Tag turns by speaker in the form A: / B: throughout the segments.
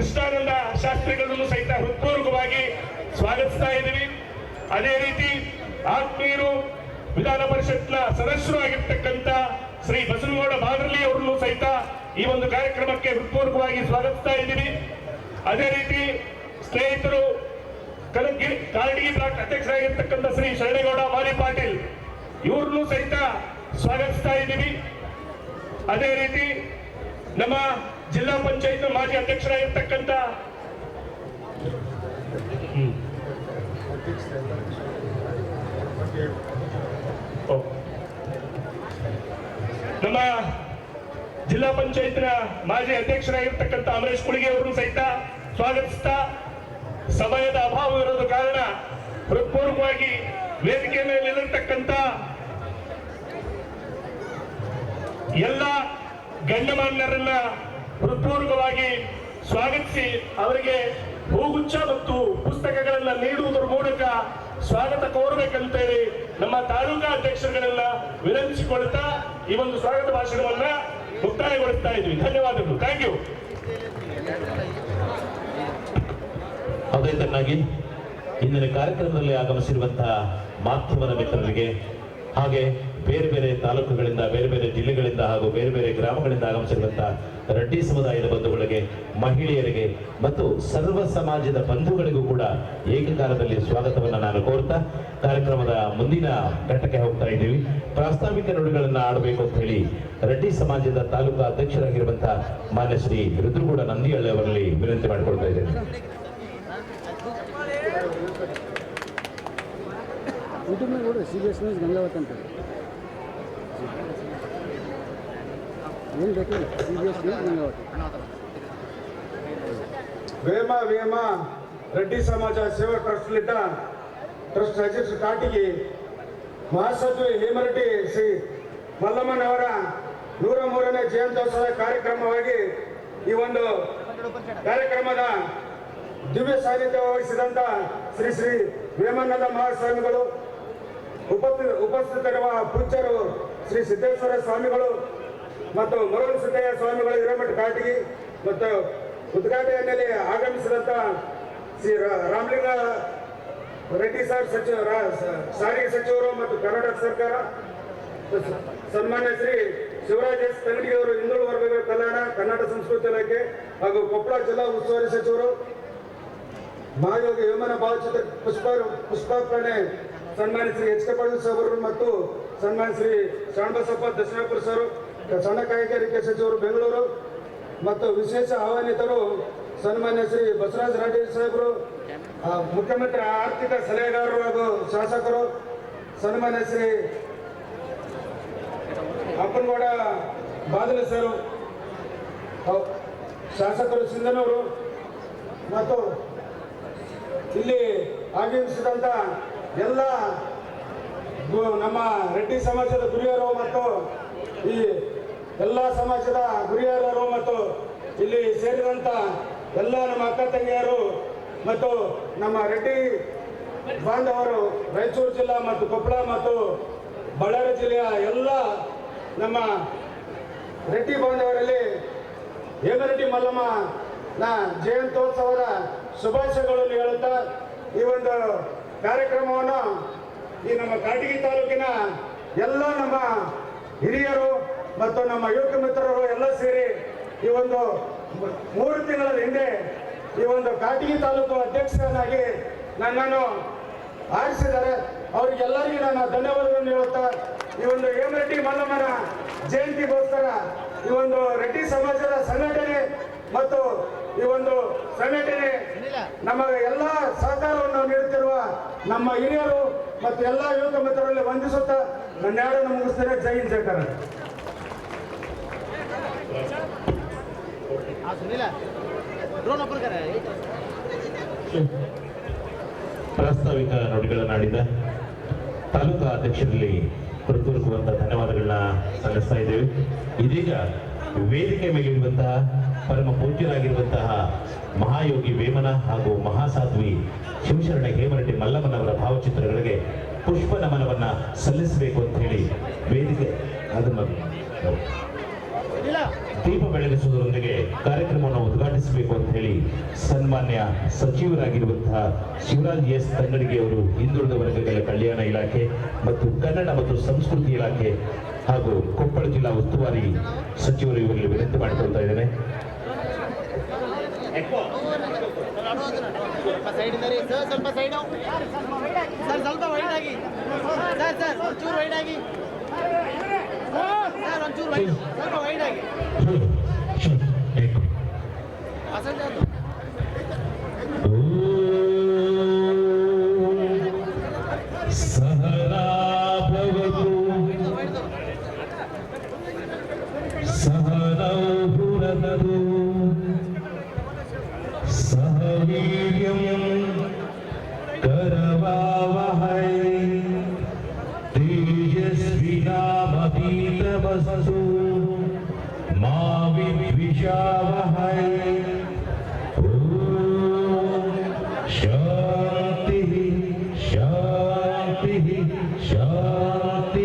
A: ಕೃಷ್ಣಾನಂದ ಶಾಸ್ತ್ರಿಗಳನ್ನು ಸಹಿತ ಹೃತ್ಪೂರ್ವಕವಾಗಿ ಸ್ವಾಗತಿಸ್ತಾ ಇದ್ದೀವಿ. ಅದೇ ರೀತಿ ಆತ್ಮೀಯರು ವಿಧಾನ ಪರಿಷತ್ನ ಸದಸ್ಯರು ಆಗಿರ್ತಕ್ಕಂಥ ಶ್ರೀ ಬಸನಗೌಡ ಬಾದರ್ಲಿ ಅವರನ್ನು ಸಹಿತ ಈ ಒಂದು ಕಾರ್ಯಕ್ರಮಕ್ಕೆ ಹೃತ್ಪೂರ್ವಕವಾಗಿ ಸ್ವಾಗತಿಸ್ತಾ ಇದ್ದೀವಿ. ಅದೇ ರೀತಿ ಸ್ನೇಹಿತರು ಕಲಗಿ ಕಾರಟಗಿ ಬ್ಲಾಕ್ ಅಧ್ಯಕ್ಷರಾಗಿರ್ತಕ್ಕಂಥ ಶ್ರೀ ಶರಣೇಗೌಡ ಮಾರಿ ಪಾಟೀಲ್ ಇವ್ರನ್ನೂ ಸಹಿತ ಸ್ವಾಗತಿಸ್ತಾ ಇದ್ದೀವಿ. ಅದೇ ರೀತಿ ನಮ್ಮ ಜಿಲ್ಲಾ ಪಂಚಾಯತ್ ಮಾಜಿ ಅಧ್ಯಕ್ಷರಾಗಿರ್ತಕ್ಕಂಥ. ನಮ್ಮ ಜಿಲ್ಲಾ ಪಂಚಾಯತ್ನ ಮಾಜಿ ಅಧ್ಯಕ್ಷರಾಗಿರ್ತಕ್ಕಂಥ ಅಮರೇಶ್ ಕುಳಿಗೆ ಅವರು ಸಹಿತ ಸ್ವಾಗತಿಸ್ತಾ ಸಮಯದ ಅಭಾವ ಇರೋದ ಕಾರಣ ಹೃತ್ಪೂರ್ವಕವಾಗಿ ವೇದಿಕೆ ಮೇಲೆ ಇರತಕ್ಕಂಥ ಎಲ್ಲ ಗಣ್ಯಮಾನ್ಯರನ್ನ ಹೃತ್ಪೂರ್ವಕವಾಗಿ ಸ್ವಾಗತಿಸಿ ಅವರಿಗೆ ಹೂಗುಚ್ಛ ಮತ್ತು ಪುಸ್ತಕಗಳನ್ನ ನೀಡುವುದರ ಮೂಲಕ ಸ್ವಾಗತ ಕೋರಬೇಕಂತೇಳಿ ನಮ್ಮ ತಾಲೂಕಾ ಅಧ್ಯಕ್ಷರುಗಳೆಲ್ಲ ವಿನಂತಿಸಿಕೊಳ್ತಾ ಈ ಒಂದು ಸ್ವಾಗತ ಭಾಷಣವನ್ನ ಮುಕ್ತಾಯಗೊಳಿಸ್ತಾ ಇದ್ವಿ. ಧನ್ಯವಾದಗಳು. ಥ್ಯಾಂಕ್ ಯು
B: ಅದೇ ತನ್ನಾಗಿ ಇಂದಿನ ಕಾರ್ಯಕ್ರಮದಲ್ಲಿ ಆಗಮಿಸಿರುವಂತಹ ಮಾಧ್ಯಮದ ಮಿತ್ರರಿಗೆ ಹಾಗೆ ಬೇರೆ ಬೇರೆ ತಾಲೂಕುಗಳಿಂದ, ಬೇರೆ ಬೇರೆ ಜಿಲ್ಲೆಗಳಿಂದ ಹಾಗೂ ಬೇರೆ ಬೇರೆ ಗ್ರಾಮಗಳಿಂದ ಆಗಮಿಸಿರುವಂತಹ ರೆಡ್ಡಿ ಸಮುದಾಯದ ಬಂಧುಗಳಿಗೆ, ಮಹಿಳೆಯರಿಗೆ ಮತ್ತು ಸರ್ವ ಸಮಾಜದ ಬಂಧುಗಳಿಗೂ ಕೂಡ ಏಕಕಾಲದಲ್ಲಿ ಸ್ವಾಗತವನ್ನು ನಾನು ಕೋರ್ತಾ ಕಾರ್ಯಕ್ರಮದ ಮುಂದಿನ ಘಟ್ಟಕ್ಕೆ ಹೋಗ್ತಾ ಇದ್ದೀವಿ. ಪ್ರಾಸ್ತಾವಿಕ ನುಡಿಗಳನ್ನು ಆಡಬೇಕು ಅಂತ ಹೇಳಿ ರೆಡ್ಡಿ ಸಮಾಜದ ತಾಲೂಕು ಅಧ್ಯಕ್ಷರಾಗಿರುವಂತಹ ಮಾನ್ಯ ಶ್ರೀ ರುದ್ರಗೂಡ ನಂದಿಹಳ್ಳಿ ಅವರಲ್ಲಿ ವಿನಂತಿ ಮಾಡಿಕೊಳ್ತಾ ಇದ್ದೇನೆ.
C: ವೇಮ ವೇಮ, ರೆಡ್ಡಿ ಸಮಾಜ ಸೇವಾ ಟ್ರಸ್ಟ್ಲಿದ್ದ ಟ್ರಸ್ಟ್ ಅಧ್ಯಕ್ಷ ಕಾಟಿಗಿ ಮಹಾಸಚಿವ ಹೇಮರೆಡ್ಡಿ ಶ್ರೀ ಮಲ್ಲಮ್ಮನವರ ನೂರ ಮೂರನೇ ಜಯಂತ್ಯೋತ್ಸವ ಕಾರ್ಯಕ್ರಮವಾಗಿ ಈ ಒಂದು ಕಾರ್ಯಕ್ರಮದ ದಿವ್ಯ ಸಾನ್ನಿಧ್ಯ ವಹಿಸಿದಂತ ಶ್ರೀ ಶ್ರೀ ವೇಮಾನಂದ ಮಹಾಸ್ವಾಮಿಗಳು ಉಪಸ್ಥಿ ಉಪಸ್ಥಿತರಿರುವ ಪೂಜ್ಯರು ಶ್ರೀ ಸಿದ್ದೇಶ್ವರ ಸ್ವಾಮಿಗಳು ಮತ್ತು ಮರುಳು ಸಿದ್ದಯ್ಯ ಸ್ವಾಮಿಗಳು ಹಿರೇಮಠ ಕಾಟಗಿ ಮತ್ತು ಉದ್ಘಾಟನೆಯಲ್ಲಿ ಆಗಮಿಸಿದಂಥ ಶ್ರೀ ರಾಮಲಿಂಗ ರೆಡ್ಡಿ ಸರ್ ಸಚಿವ ಸಾರಿಗೆ ಸಚಿವರು ಮತ್ತು ಕರ್ನಾಟಕ ಸರ್ಕಾರ ಸನ್ಮಾನ್ಯ ಶ್ರೀ ಶಿವರಾಜ್ ಎಸ್ ತಂಗಡಿ ಅವರು ಹಿಂದುಳಿದ ವರ್ಗಗಳ ಕಲ್ಯಾಣ ಕನ್ನಡ ಸಂಸ್ಕೃತಿ ಇಲಾಖೆ ಹಾಗೂ ಕೊಪ್ಪಳ ಜಿಲ್ಲಾ ಉಸ್ತುವಾರಿ ಸಚಿವರು, ಮಹಾಯೋಗಿ ವಿಮಾನ ಭಾವಚಿತ್ರ ಪುಷ್ಪ ಪುಷ್ಪಾರ್ಪಣೆ ಸನ್ಮಾನ್ಯ ಶ್ರೀ ಎಚ್ ಕೆ ಪಾಟೀಲ್ ಮತ್ತು ಸನ್ಮಾನ್ಯ ಶ್ರೀ ಶರಣಬಸಪ್ಪ ದಶನಾಪುರ ಸರ್, ಸಣ್ಣ ಕೈಗಾರಿಕೆ ಸಚಿವರು ಬೆಂಗಳೂರು, ಮತ್ತು ವಿಶೇಷ ಆಹ್ವಾನಿತರು ಸನ್ಮಾನ್ಯ ಶ್ರೀ ಬಸವರಾಜ ರಾಠಿ ಸಾಹೇಬರು ಮುಖ್ಯಮಂತ್ರಿ ಆರ್ಥಿಕ ಸಲಹೆಗಾರರು ಹಾಗೂ ಶಾಸಕರು, ಸನ್ಮಾನ್ಯ ಶ್ರೀ ಅಪ್ಪನಗೌಡ ಬಾದಲ ಸರ್ ಶಾಸಕರು ಸಿಂಧನವರು ಮತ್ತು ಇಲ್ಲಿ ಆಗಮಿಸಿದಂತ ಎಲ್ಲ ನಮ್ಮ ರೆಡ್ಡಿ ಸಮಾಜದ ಗುರಿಯರು ಮತ್ತು ಈ ಎಲ್ಲ ಸಮಾಜದ ಗುರಿಯಾರರು ಮತ್ತು ಇಲ್ಲಿ ಸೇರಿದಂತ ಎಲ್ಲ ನಮ್ಮ ಅಕ್ಕ ತಂಗಿಯರು ಮತ್ತು ನಮ್ಮ ರೆಡ್ಡಿ ಬಾಂಧವರು, ರಾಯಚೂರು ಜಿಲ್ಲಾ ಮತ್ತು ಕೊಪ್ಪಳ ಮತ್ತು ಬಳ್ಳಾರಿ ಜಿಲ್ಲೆಯ ಎಲ್ಲ ನಮ್ಮ ರೆಡ್ಡಿ ಬಾಂಧವರಲ್ಲಿ ಹೇಮರೆಡ್ಡಿ ಮಲ್ಲಮ್ಮ ನ ಜಯಂತೋತ್ಸವದ ಶುಭಾಶಯಗಳನ್ನು ಹೇಳುತ್ತಾ ಈ ಒಂದು ಕಾರ್ಯಕ್ರಮವನ್ನು ಈ ನಮ್ಮ ಕಾಟಗಿ ತಾಲೂಕಿನ ಎಲ್ಲ ನಮ್ಮ ಹಿರಿಯರು ಮತ್ತು ನಮ್ಮ ಯುವಕ ಮಿತ್ರರು ಎಲ್ಲ ಸೇರಿ ಈ ಒಂದು ಮೂರು ತಿಂಗಳ ಹಿಂದೆ ಈ ಒಂದು ಕಾಟಗಿ ತಾಲೂಕು ಅಧ್ಯಕ್ಷನಾಗಿ ನನ್ನನ್ನು ಆರಿಸಿದ್ದಾರೆ. ಅವ್ರಿಗೆಲ್ಲರಿಗೂ ನಾನು ಧನ್ಯವಾದಗಳನ್ನು ಹೇಳುತ್ತಾ ಈ ಒಂದು ಹೇಮರೆಡ್ಡಿ ಮಲ್ಲಮ್ಮನ ಜಯಂತಿಗೋಸ್ಕರ ಈ ಒಂದು ರೆಡ್ಡಿ ಸಮಾಜದ ಸಂಘಟನೆ ಮತ್ತು ಈ ಒಂದು ಸಂಘಟನೆ ನಮಗೆ ನಮ್ಮ ಹಿರಿಯರು ಮತ್ತು ಎಲ್ಲ ಯುವಕ ಮಿತ್ರರಲ್ಲಿ ವಂದಿಸುತ್ತಾ ನನ್ನ ಮುಗಿಸ್ತಾರೆ. ಜೈನ್ ಜೈ ಹಿಂದ್ ಜೈ
B: ಪ್ರಾಸ್ತಾವಿಕ ನುಡಿಗಳನ್ನಾಡಿದ ತಾಲೂಕಾ ಅಧ್ಯಕ್ಷರಲ್ಲಿ ಹೃತ್ಪೂರ್ವಕವಾದ ಧನ್ಯವಾದಗಳನ್ನ ಸಲ್ಲಿಸ್ತಾ ಇದ್ದೇವೆ. ಇದೀಗ ವೇದಿಕೆ ಮೇಲಿರುವಂತಹ ಪರಮ ಪೂಜ್ಯರಾಗಿರುವಂತಹ ಮಹಾಯೋಗಿ ವೇಮನ ಹಾಗೂ ಮಹಾಸಾಧ್ವಿ ಶಿವಶರಣ ಹೇಮರೆಡ್ಡಿ ಮಲ್ಲಮ್ಮನವರ ಭಾವಚಿತ್ರಗಳಿಗೆ ಪುಷ್ಪ ನಮನವನ್ನ ಸಲ್ಲಿಸಬೇಕು ಅಂತ ಹೇಳಿ ವೇದಿಕೆ ಅದನ್ನು ದೀಪ ಬೆಳಗಿಸುವುದರೊಂದಿಗೆ ಕಾರ್ಯಕ್ರಮವನ್ನು ಉದ್ಘಾಟಿಸಬೇಕು ಅಂತ ಹೇಳಿ ಸನ್ಮಾನ್ಯ ಸಚಿವರಾಗಿರುವಂತಹ ಶಿವರಾಜ್ ಎಸ್ ತಂಗಡಿಗೆ ಅವರು ಹಿಂದುಳಿದ ವರ್ಗಗಳ ಕಲ್ಯಾಣ ಇಲಾಖೆ ಮತ್ತು ಕನ್ನಡ ಮತ್ತು ಸಂಸ್ಕೃತಿ ಇಲಾಖೆ ಹಾಗೂ ಕೊಪ್ಪಳ ಜಿಲ್ಲಾ ಉಸ್ತುವಾರಿ ಸಚಿವರು ಇವರಲ್ಲಿ ವಿನಂತಿ ಮಾಡಿಕೊಳ್ತಾ ಇದ್ದೇನೆ.
D: ಸರ್ ಸ್ವಲ್ಪ ಸೈಡ್ ಸರ್ ಸ್ವಲ್ಪ ವೈಡ್ ಆಗಿ ಸರ್ ಸರ್ ಒಂಚೂರು ವೈಡ್ ಆಗಿ ಸರ್ ಒಂಚೂರು ವೈಡ್ ಸ್ವಲ್ಪ ವೈಡ್ ಆಗಿ
B: ಅಸಂಜಾತು ಸಹನೌ ಪುರನದು ಶಾಂತಿ. ಶಾಂತಿ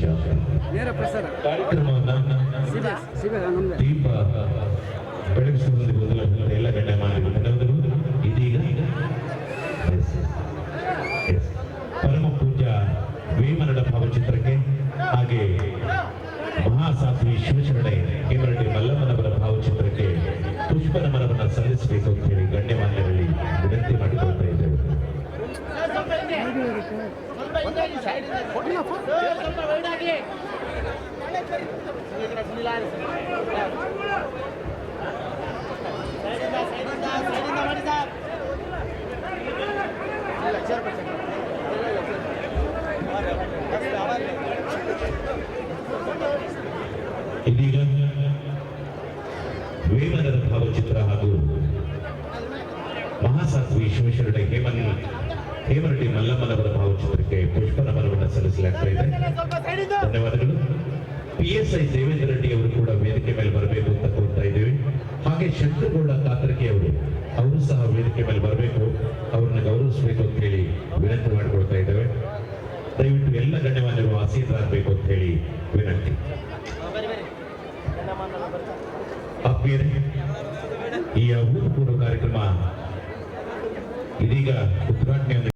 B: ಶಾಂತಿ
E: ನೇರ ಪ್ರಸಾರ
B: ಕಾರ್ಯಕ್ರಮವನ್ನು
E: C B S C B S ನಮ್ಮದೇ
B: ದೀಪ ಬೆಳಗಿಸುವುದರಲ್ಲಿ ಮೊದಲ ಎಲ್ಲ ಗಣ್ಯಮಾನ್ಯರು ಧನ್ಯವಾದಗಳು ಇದೀಗ? Yes. Yes. ಪರಮ ಪೂಜ್ಯ. ವೇಮನಡ ಭಾವಚಿತ್ರಕ್ಕೆ ಹಾಗೆ ಮಹಾಸಾಧ್ವಿ ಶಿವಶರಣೆ ಕೇಮರಡಿ ಮಲ್ಲಮ್ಮನವರ ಭಾವಚಿತ್ರಕ್ಕೆ ಪುಷ್ಪ ನಮನವನ್ನು ಸಲ್ಲಿಸಬೇಕು ಅಂತ ಹೇಳಿ ಗಣ್ಯಮಾನ್ಯರಲ್ಲಿ ವಿನಂತಿ ಮಾಡಿಕೊಳ್ತಾ ಇದ್ದೇವೆ.
D: ಸರ್
B: ಇದೀಗ ವೇಮನರ ಭಾವಚಿತ್ರ ಹಾಗೂ ಮಹಾಸಾತ್ವಿ ಶಿವಶರಣೆ ಹೇಮನ್ ಹೇಮರಡಿ ಮಲ್ಲಮ್ಮನವರ ಭಾವಚಿತ್ರಕ್ಕೆ ಪುಷ್ಪ ನಮನವನ್ನು ಸಲ್ಲಿಸಲಾಗ್ತಾ ಇದೆ. ಧನ್ಯವಾದಗಳು. P S I Devendra Reddy ಅವರು ಕೂಡ ವೇದಿಕೆ ಮೇಲೆ ಬರಬೇಕು ಅಂತ ಕೋರ್ತಾ ಇದ್ದೇವೆ. ಹಾಗೆ ಶಂಕರಗೌಡ ಕಾತರಕಿ ಅವರು ಅವರು ಸಹ ವೇದಿಕೆ ಮೇಲೆ ಬರಬೇಕು. ಅವರನ್ನು ಗೌರವಿಸಬೇಕು ಅಂತ ಹೇಳಿ ವಿನಂತಿ ಮಾಡಿಕೊಳ್ತಾ ಇದ್ದೇವೆ. ದಯವಿಟ್ಟು ಎಲ್ಲ ಗಣ್ಯಮಾನ್ಯರು ಆಸೀನರಾಗಬೇಕು ಅಂತ ಹೇಳಿ ವಿನಂತಿ. ಈ ಅಭೂತಪೂರ್ವ ಕಾರ್ಯಕ್ರಮ ಇದೀಗ ಉದ್ಘಾಟನೆ